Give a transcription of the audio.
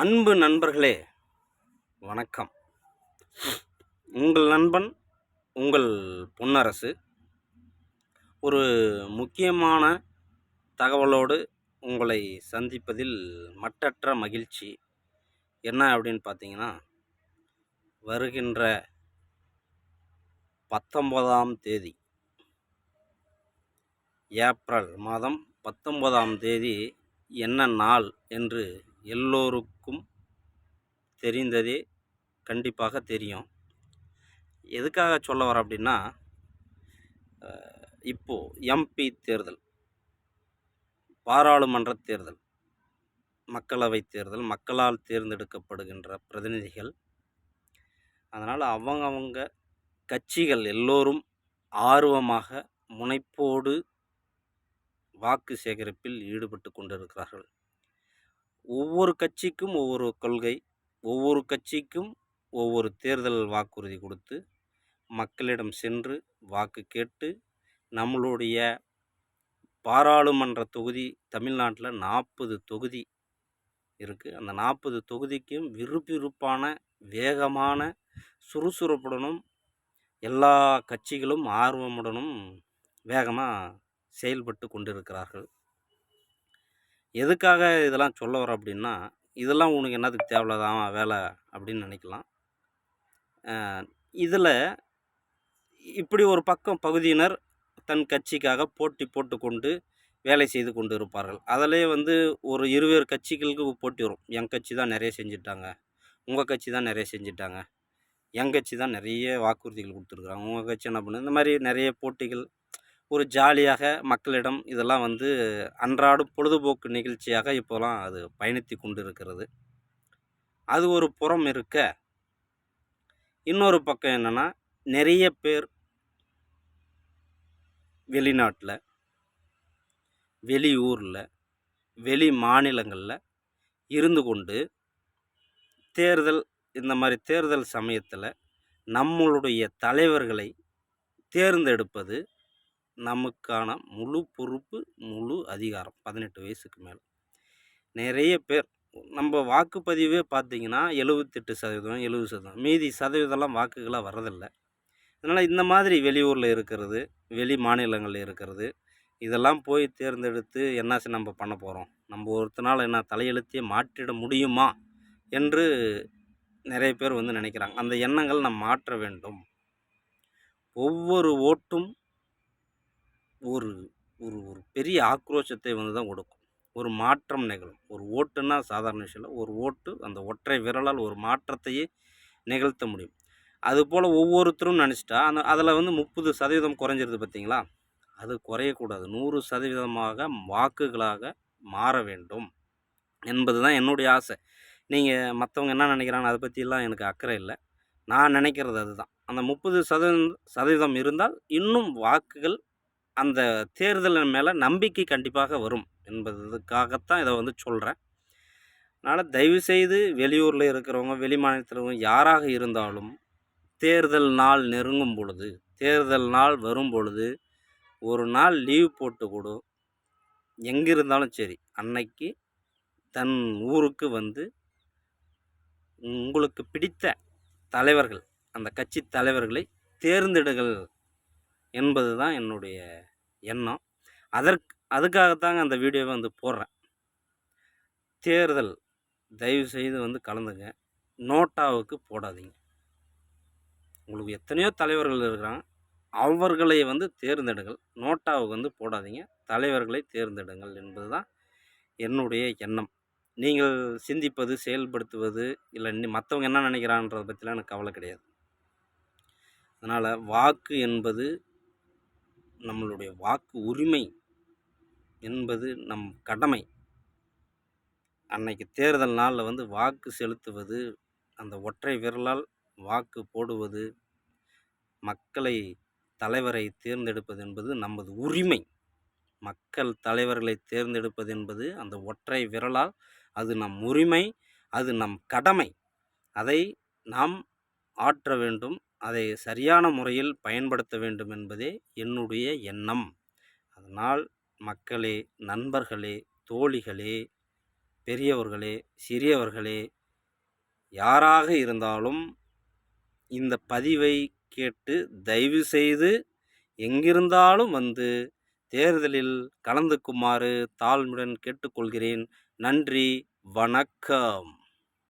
அன்பு நண்பர்களே வணக்கம். உங்கள் நண்பன் உங்கள் பொன்னரசு. ஒரு முக்கியமான தகவலோடு உங்களை சந்திப்பதில் மட்டற்ற மகிழ்ச்சி. என்ன அப்படின்னு பார்த்தீங்கன்னா வருகின்ற பத்தொன்பதாம் தேதி ஏப்ரல் மாதம் பத்தொன்பதாம் தேதி என்ன நாள் என்று எல்லோருக்கும் தெரிந்ததே கண்டிப்பாக தெரியும். எதுக்காக சொல்ல வரேன் அப்படின்னா இப்போது எம்பி தேர்தல் பாராளுமன்ற தேர்தல் மக்களவை தேர்தல் மக்களால் தேர்ந்தெடுக்கப்படுகின்ற பிரதிநிதிகள் அதனால் அவங்கவங்க கட்சிகள் எல்லோரும் ஆர்வமாக முனைப்போடு வாக்கு சேகரிப்பில் ஈடுபட்டு கொண்டிருக்கிறார்கள். ஒவ்வொரு கட்சிக்கும் ஒவ்வொரு கொள்கை ஒவ்வொரு கட்சிக்கும் ஒவ்வொரு தேர்தல் வாக்குறுதி கொடுத்து மக்களிடம் சென்று வாக்கு கேட்டு நம்மளுடைய பாராளுமன்ற தொகுதி தமிழ்நாட்டில் நாற்பது தொகுதி இருக்குது அந்த நாற்பது தொகுதிக்கும் விறுவிறுப்பான வேகமான சுறுசுறுப்புடனும் எல்லா கட்சிகளும் ஆர்வமுடனும் வேகமாக செயல்பட்டு கொண்டிருக்கிறார்கள். எதுக்காக இதெல்லாம் சொல்ல வரோம் அப்படின்னா இதெல்லாம் உனக்கு என்னத்துக்கு தேவையில்லாதான் வேலை அப்படின்னு நினைக்கலாம். இதில் இப்படி ஒரு பக்கம் பகுதியினர் தன் கட்சிக்காக போட்டி போட்டுக்கொண்டு வேலை செய்து கொண்டு இருப்பார்கள். அதிலே வந்து ஒரு இருவேறு கட்சிகளுக்கு போட்டி வரும். என் கட்சி தான் நிறைய செஞ்சுட்டாங்க. உங்கள் கட்சி தான் நிறைய செஞ்சுட்டாங்க. என் கட்சி தான் நிறைய வாக்குறுதிகள் கொடுத்துருக்குறாங்க. உங்கள் கட்சி என்ன பண்ணுது? இந்த மாதிரி நிறைய போட்டிகள் ஒரு ஜாலியாக மக்களிடம் இதெல்லாம் வந்து அன்றாடம் பொழுதுபோக்கு நிகழ்ச்சியாக இப்போலாம் அது பயணித்து கொண்டு இருக்கிறது அது ஒரு புறம் இருக்க இன்னொரு பக்கம் என்னென்னா நிறைய பேர் வெளிநாட்டில் வெளியூரில் வெளி மாநிலங்களில் இருந்து கொண்டு தேர்தல் இந்த மாதிரி தேர்தல் சமயத்தில் நம்மளுடைய தலைவர்களை தேர்ந்தெடுப்பது நமக்கான முழு பொறுப்பு முழு அதிகாரம். பதினெட்டு வயசுக்கு மேலே. நிறைய பேர் நம்ம வாக்குப்பதிவே பார்த்திங்கன்னா எழுபத்தெட்டு சதவீதம் எழுபது சதவீதம். மீதி சதவீதம்லாம் வாக்குகளாக வரதில்லை அதனால் இந்த மாதிரி வெளியூரில் இருக்கிறது வெளி மாநிலங்களில் இருக்கிறது இதெல்லாம் போய் தேர்ந்தெடுத்து என்னாச்சு நம்ம பண்ண போகிறோம் நம்ம ஒருத்தனால் என்ன தலையெழுத்தே மாற்றிட முடியுமா? என்று நிறைய பேர் வந்து நினைக்கிறாங்க. அந்த எண்ணங்கள் நாம் மாற்ற வேண்டும். ஒவ்வொரு ஓட்டும் ஒரு ஒரு ஒரு பெரிய ஆக்ரோஷத்தை வந்து தான் கொடுக்கும். ஒரு மாற்றம் நிகழும். ஒரு ஓட்டுன்னா சாதாரண விஷயம் இல்லை. ஒரு ஓட்டு அந்த ஒற்றை விரலால் ஒரு மாற்றத்தையே நிகழ்த்த முடியும். அதுபோல் ஒவ்வொருத்தரும் நினச்சிட்டா அந்த அதில் வந்து முப்பது சதவீதம் குறைஞ்சிருது பார்த்தீங்களா? அது குறையக்கூடாது. நூறு சதவீதமாக வாக்குகளாக மாற வேண்டும் என்பது தான் என்னுடைய ஆசை. நீங்கள் மற்றவங்க என்ன நினைக்கிறாங்க அதை பற்றிலாம் எனக்கு அக்கறை இல்லை. நான் நினைக்கிறது அதுதான். அந்த முப்பது சதவீதம் சதவீதம் இருந்தால் இன்னும் வாக்குகள் அந்த தேர்தலின் மேலே நம்பிக்கை கண்டிப்பாக வரும் என்பதுக்காகத்தான் இதை வந்து சொல்கிறேன் அதனால் தயவுசெய்து வெளியூரில் இருக்கிறவங்க வெளி மாநிலத்தில் யாராக இருந்தாலும் தேர்தல் நாள் நெருங்கும் பொழுது தேர்தல் நாள் வரும் பொழுது ஒரு நாள் லீவ் போட்டு கொடு. எங்கே இருந்தாலும் சரி அன்னைக்கு தன் ஊருக்கு வந்து உங்களுக்கு பிடித்த தலைவர்கள் அந்த கட்சி தலைவர்களை தேர்ந்தெடுங்கள் என்பது தான் என்னுடைய எண்ணம். அதற்கு அதுக்காகத்தாங்க அந்த வீடியோவை வந்து போடுறேன். தேர்தல் தயவு செய்து வந்து கலந்துங்க. நோட்டாவுக்கு போடாதீங்க. உங்களுக்கு எத்தனையோ தலைவர்கள் இருக்கிறாங்க. அவர்களை வந்து தேர்ந்தெடுங்கள். நோட்டாவுக்கு வந்து போடாதீங்க. தலைவர்களை தேர்ந்தெடுங்கள் என்பது தான் என்னுடைய எண்ணம். நீங்கள் சிந்திப்பது செயல்படுத்துவது இல்லை நீ மற்றவங்க என்ன நினைக்கிறான்றதை பற்றிலாம் எனக்கு கவலை கிடையாது. அதனால் வாக்கு என்பது நம்மளுடைய வாக்கு உரிமை என்பது நம் கடமை. அன்னைக்கு தேர்தல் நாளில் வந்து வாக்கு செலுத்துவது அந்த ஒற்றை விரலால் வாக்கு போடுவது மக்களை தலைவரை தேர்ந்தெடுப்பது என்பது நமது உரிமை. மக்கள் தலைவர்களை தேர்ந்தெடுப்பது என்பது அந்த ஒற்றை விரலால் அது நம் உரிமை அது நம் கடமை. அதை நாம் ஆற்ற வேண்டும். அதை சரியான முறையில் பயன்படுத்த வேண்டும் என்பதே என்னுடைய எண்ணம். அதனால் மக்களே நண்பர்களே தோழிகளே பெரியவர்களே சிறியவர்களே யாராக இருந்தாலும் இந்த பதிவை கேட்டு தயவு செய்து எங்கிருந்தாலும் வந்து தேர்தலில் கலந்துக்குமாறு தாழ்மையுடன் கேட்டுக்கொள்கிறேன். நன்றி வணக்கம்.